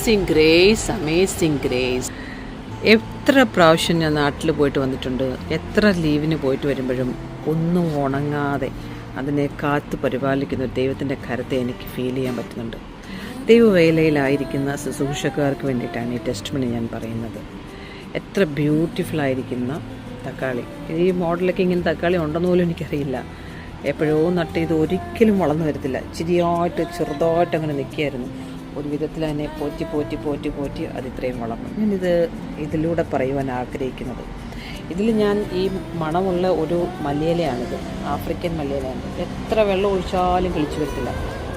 Amazing grace amazing grace എത്ര പ്രാവശ്യം ഞാൻ നാട്ടിൽ പോയിട്ട് വന്നിട്ടുണ്ട്. എത്ര ലീവിന് പോയിട്ട് വരുമ്പോഴും ഒന്നും ഉണങ്ങാതെ അതിനെ കാത്തു പരിപാലിക്കുന്ന ദൈവത്തിന്റെ കരത്തെ എനിക്ക് ഫീൽ ചെയ്യാൻ പറ്റുന്നുണ്ട്. ദൈവവേലയിലായിരിക്കുന്ന ശുശ്രൂഷക്കാർക്ക് വേണ്ടിയിട്ടാണ് ഈ ടെസ്റ്റ് മണി ഞാൻ പറയുന്നത്. എത്ര ബ്യൂട്ടിഫുൾ ആയിരിക്കുന്ന തക്കാളി. ഈ മോഡലൊക്കെ ഇങ്ങനെ തക്കാളി ഉണ്ടെന്ന് പോലും എനിക്കറിയില്ല. എപ്പോഴോ നട്ട് ഇത് ഒരിക്കലും വളർന്നു വരത്തില്ല. ചിരിയായിട്ട് ചെറുതായിട്ട് അങ്ങനെ നിൽക്കുകയായിരുന്നു. ഒരു വിധത്തിൽ അതിനെ പോറ്റി പോറ്റി പോറ്റി പോറ്റി അത് ഇത്രയും വളർന്നു. ഞാനിത് ഇതിലൂടെ പറയുവാൻ ആഗ്രഹിക്കുന്നത്. ഇതിൽ ഞാൻ ഈ മണമുള്ള ഒരു മലയിലയാണിത് ആഫ്രിക്കൻ മലയിലയാണ്. എത്ര വെള്ളം ഒഴിച്ചാലും കിളിച്ചു വരത്തില്ല.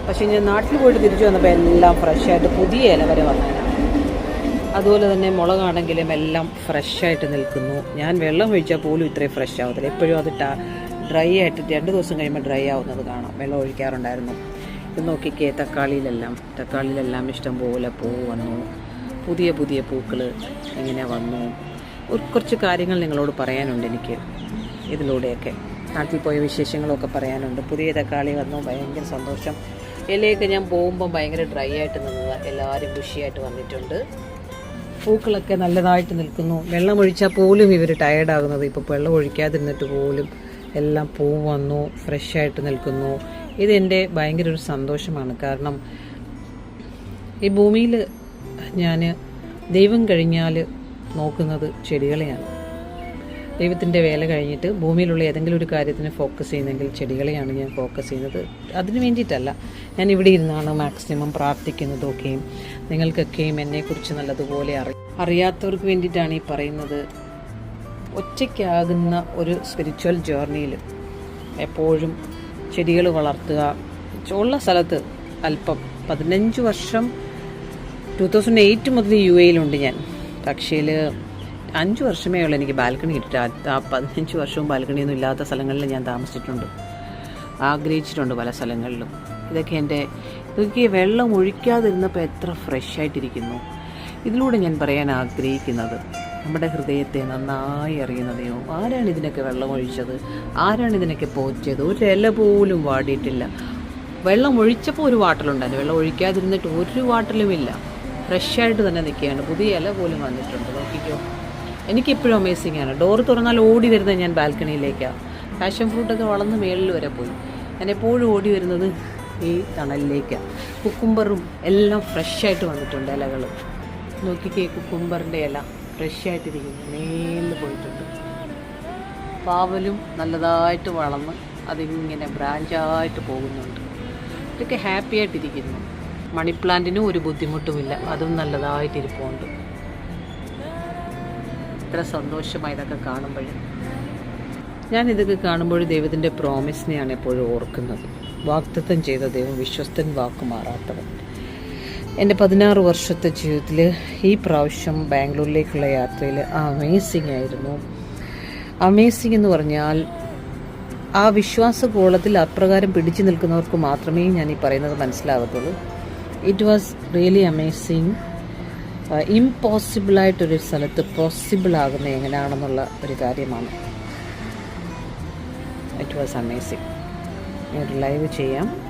പക്ഷേ ഞാൻ നാട്ടിൽ പോയിട്ട് തിരിച്ചു വന്നപ്പോൾ എല്ലാം ഫ്രഷായിട്ട് പുതിയ ഇല വരെ വന്നതാണ്. അതുപോലെ തന്നെ മുളകാണെങ്കിലും എല്ലാം ഫ്രഷായിട്ട് നിൽക്കുന്നു. ഞാൻ വെള്ളം ഒഴിച്ചാൽ പോലും ഇത്രയും ഫ്രഷ് ആവത്തില്ല. എപ്പോഴും അത് ഡ്രൈ ആയിട്ട് രണ്ട് ദിവസം കഴിയുമ്പോൾ ഡ്രൈ ആവുന്നത് കാണാം. വെള്ളം ഒഴിക്കാറുണ്ടായിരുന്നു. ഇത് നോക്കിക്കേ തക്കാളിയിലെല്ലാം. തക്കാളിയിലെല്ലാം ഇഷ്ടം പോലെ പൂ വന്നു. പുതിയ പുതിയ പൂക്കൾ ഇങ്ങനെ വന്നു. കുറച്ച് കാര്യങ്ങൾ നിങ്ങളോട് പറയാനുണ്ട് എനിക്ക് ഇതിലൂടെയൊക്കെ. നാട്ടിൽ പോയ വിശേഷങ്ങളൊക്കെ പറയാനുണ്ട്. പുതിയ തക്കാളി വന്നു ഭയങ്കര സന്തോഷം. ഇലയൊക്കെ ഞാൻ പോകുമ്പോൾ ഭയങ്കര ഡ്രൈ ആയിട്ട് നിന്നത്. എല്ലാവരും ബുഷിയായിട്ട് വന്നിട്ടുണ്ട്. പൂക്കളൊക്കെ നല്ലതായിട്ട് നിൽക്കുന്നു. വെള്ളം ഒഴിച്ചാൽ പോലും ഇവർ ടയേർഡാകുന്നത് ഇപ്പോൾ വെള്ളം ഒഴിക്കാതിരുന്നിട്ട് പോലും എല്ലാം പൂ വന്നു ഫ്രഷായിട്ട് നിൽക്കുന്നു. ഇതെന്റെ ഭയങ്കര ഒരു സന്തോഷമാണ്. കാരണം ഈ ഭൂമിയിൽ ഞാൻ ദൈവം കഴിഞ്ഞാൽ നോക്കുന്നത് ചെടികളെയാണ്. ദൈവത്തിന്റെ വേല കഴിഞ്ഞിട്ട് ഭൂമിയിലുള്ള ഏതെങ്കിലും ഒരു കാര്യത്തിന് ഫോക്കസ് ചെയ്യുന്നെങ്കിൽ ചെടികളെയാണ് ഞാൻ ഫോക്കസ് ചെയ്യുന്നത്. അതിന് വേണ്ടിയിട്ടല്ല ഞാൻ ഇവിടെ ഇരുന്നാണ് മാക്സിമം പ്രാർത്ഥിക്കുന്നതൊക്കെയും നിങ്ങൾക്കൊക്കെയും എന്നെക്കുറിച്ച് നല്ലതുപോലെ അറി അറിയാത്തവർക്ക് വേണ്ടിയിട്ടാണ് ഈ പറയുന്നത്. ഒറ്റയ്ക്കാകുന്ന ഒരു സ്പിരിച്വൽ ജേർണിയിൽ എപ്പോഴും ചെടികൾ വളർത്തുക. ഉള്ള സ്ഥലത്ത് അല്പം പതിനഞ്ച് വർഷം ടു തൗസൻഡ് എയ്റ്റ് മുതൽ യു എയിലുണ്ട് ഞാൻ. പക്ഷേ അഞ്ച് വർഷമേ ഉള്ളൂ എനിക്ക് ബാൽക്കണി കിട്ടിയിട്ട് ആ- പതിനഞ്ച് വർഷവും ബാൽക്കണിയൊന്നും ഇല്ലാത്ത സ്ഥലങ്ങളിൽ ഞാൻ താമസിച്ചിട്ടുണ്ട്. ആഗ്രഹിച്ചിട്ടുണ്ട് പല സ്ഥലങ്ങളിലും. ഇതൊക്കെ എന്റെ ഇതൊക്കെ വെള്ളം ഒഴിക്കാതിരുന്നപ്പോൾ എത്ര ഫ്രഷ് ആയിട്ടിരിക്കുന്നു. ഇതിലൂടെ ഞാൻ പറയാൻ ആഗ്രഹിക്കുന്നത് നമ്മുടെ ഹൃദയത്തെ നന്നായി അറിയുന്ന ദൈവം. ആരാണ് ഇതിനൊക്കെ വെള്ളം ഒഴിച്ചത്? ആരാണ് ഇതിനൊക്കെ പോറ്റിയത്? ഒരു ഇല പോലും വാടിയിട്ടില്ല. വെള്ളം ഒഴിച്ചപ്പോൾ ഒരു വാട്ടലുണ്ടായിരുന്നു. വെള്ളം ഒഴിക്കാതിരുന്നിട്ട് ഒരു വാട്ടലുമില്ല. ഫ്രഷായിട്ട് തന്നെ നിൽക്കുകയാണ്. പുതിയ ഇല പോലും വന്നിട്ടുണ്ട്. നോക്കിക്കോ. എനിക്കെപ്പോഴും അമേസിംഗ് ആണ്. ഡോർ തുറന്നാൽ ഓടി വരുന്നത് ഞാൻ ബാൽക്കണിയിലേക്കാണ് പാഷൻ ഫ്രൂട്ടൊക്കെ വളർന്ന് മേളിൽ വരെ പോയി. ഞാൻ എപ്പോഴും ഓടി വരുന്നത് ഈ തണലിലേക്കാണ് കുക്കുംബറും എല്ലാം ഫ്രഷായിട്ട് വന്നിട്ടുണ്ട് ഇലകൾ നോക്കിക്കേ കുക്കുംബറിന്റെ ഇല. ഫ്രഷായിട്ടിരിക്കുന്നു. മേളിൽ പോയിട്ടുണ്ട്. പാവലും നല്ലതായിട്ട് വളർന്ന് അതിങ്ങനെ ബ്രാഞ്ചായിട്ട് പോകുന്നുണ്ട്. ഇതൊക്കെ ഹാപ്പി ആയിട്ടിരിക്കുന്നു മണി പ്ലാന്റിനും ഒരു ബുദ്ധിമുട്ടുമില്ല. അതും നല്ലതായിട്ടിരിപ്പുണ്ട്. ഇത്ര സന്തോഷമായി ഇതൊക്കെ കാണുമ്പോഴും. ഞാൻ ഇതൊക്കെ കാണുമ്പോൾ ദൈവത്തിന്റെ പ്രോമിസിനെയാണ് എപ്പോഴും ഓർക്കുന്നത്. വാക്തത്വം ചെയ്ത ദൈവം വിശ്വസ്തൻ വാക്ക് മാറാത്തവൻ. എന്റെ പതിനാറ് വർഷത്തെ ജീവിതത്തിൽ ഈ പ്രാവശ്യം ബാംഗ്ലൂരിലേക്കുള്ള യാത്രയിൽ അമേസിംഗ് ആയിരുന്നു. അമേസിംഗ് എന്ന് പറഞ്ഞാൽ ആ വിശ്വാസഗോളത്തിൽ അപ്രകാരം പിടിച്ചു നിൽക്കുന്നവർക്ക് മാത്രമേ ഞാൻ ഈ പറയുന്നത് മനസ്സിലാകത്തുള്ളൂ ഇറ്റ് വാസ് റിയലി അമേസിങ് ഇമ്പോസിബിളായിട്ടൊരു സ്ഥലത്ത് പോസിബിൾ ആകുന്നത് എങ്ങനെയാണെന്നുള്ള ഒരു കാര്യമാണ്. ഇറ്റ് വാസ് അമേസിങ് ഞാൻ ലൈവ് ചെയ്യാം.